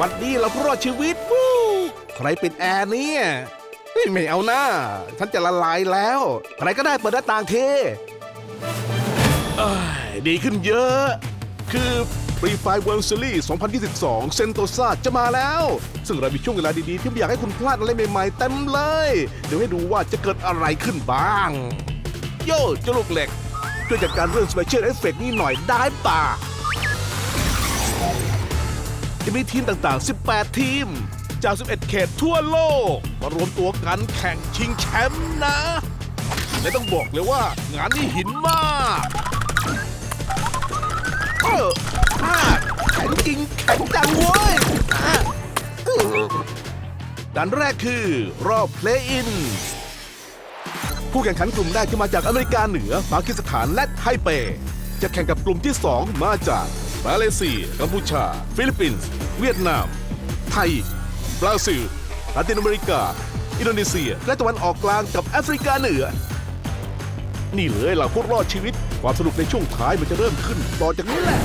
วันนี้เราผู้รอดชีวิตวู้ใครป็นแอร์เนี่ยไม่เอาหน้า ฉันจะละลายแล้ว ใครก็ได้เปิดหน้าต่างเทดีขึ้นเยอะ คือฟรีไฟ World Series 2022 เซนโตซาจะมาแล้ว ซึ่งเรามีช่วงเวลาดีๆ ที่อยากให้คุณพลาดอะไรใหม่ๆ เต็มเลย เดี๋ยวให้ดูว่าจะเกิดอะไรขึ้นบ้าง โย่จ้าลูกเหล็กช่วยจัดการเรื่อง Special Effect นี่หน่อยได้ป่ะ จะมีทีมต่างๆ 18 ทีม จาก 11 เขตทั่วโลก มารวมตัวกันแข่งชิงแชมป์นะ และต้องบอกเลยว่างานนี้หินมากเอออ่าแข็งจริงแข็งจังเว้ยอะเออด่านแรกคือ รอบ Play In ผู้แข่งขันกลุ่มแรกจะมาจากอเมริกาเหนือปากีสถานและไทเป จะแข่งกับกลุ่มที่ 2 มาจาก มาเลเซีย กัมพูชา ฟิลิปปินส์ เวียดนาม ไทย บราซิลลาตินอเมริกา อินโดนีเซีย และตะวันออกกลางกับแอฟริกาเหนือ นี่เลยเหล่าผู้รอดชีวิต ความสนุกในช่วงท้ายมันจะเริ่มขึ้นต่อจากนี้แหละ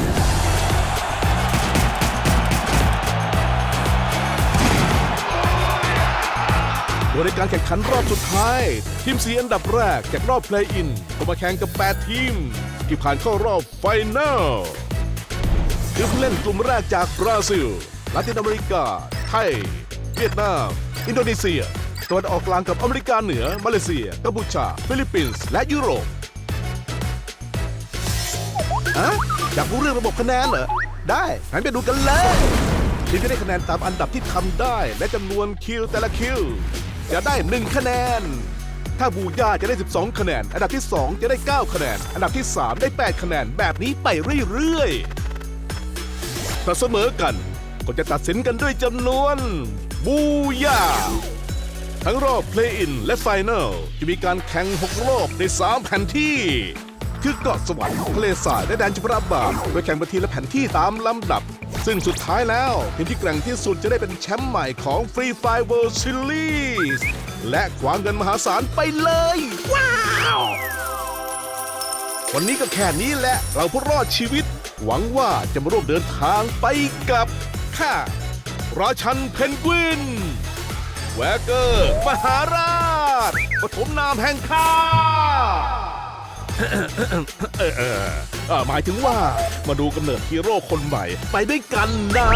โดยในการแข่งขันรอบสุดท้าย ทีมสีอันดับแรกจากรอบ Play-in ก็มาแข่งกับ 8 ทีม ที่ผ่านเข้ารอบไฟแนล คือผู้เล่นกลุ่มแรกจากบราซิลลาตินอเมริกา ไทย เวียดนาม อินโดนีเซียตะวันออกกลางกับอเมริกาเหนือ มาเลเซีย กัมพูชา ฟิลิปปินส์ และยุโรปอะอยากรู้เรื่องระบบคะแนนเหรอ ได้งั้นไปดูกันเลยทีมจะได้คะแนนตามอันดับที่ทำได้ และจำนวนคิวแต่ละคิว จะได้ 1 คะแนน ถ้าบูย่าจะได้ 12 คะแนน อันดับที่ 2 จะได้ 9 คะแนน อันดับที่ 3 ได้ 8 คะแนน แบบนี้ไปเรื่อยๆ ถ้าเสมอกัน ก็จะตัดสินกันด้วยจำนวนบูย่าทั้งรอบ Play-in และ Final จะมีการแข่ง 6 รอบใน 3 แผ่นที่ คือเกาะสวรรค์ทะเลสาบและแดนจุพราบาโดยแข่งไปทีละแผ่นที่ตามลำดับ ซึ่งสุดท้ายแล้วทีมที่แกร่งที่สุดจะได้เป็นแชมป์ใหม่ของ Free Fire World Series และคว้าเงินมหาศาลไปเลย ว้าว วันนี้ก็แค่นี้แหละ เราผู้รอดชีวิต หวังว่าจะมาร่วมเดินทางไปกับข้าราชันเพนกวิน แวกเกอร์ มหาราชปฐมนามแห่งข้าเออเออเออหมายถึงว่ามาดูกำเนิดฮีโร่คนใหม่ไปด้วยกันนะ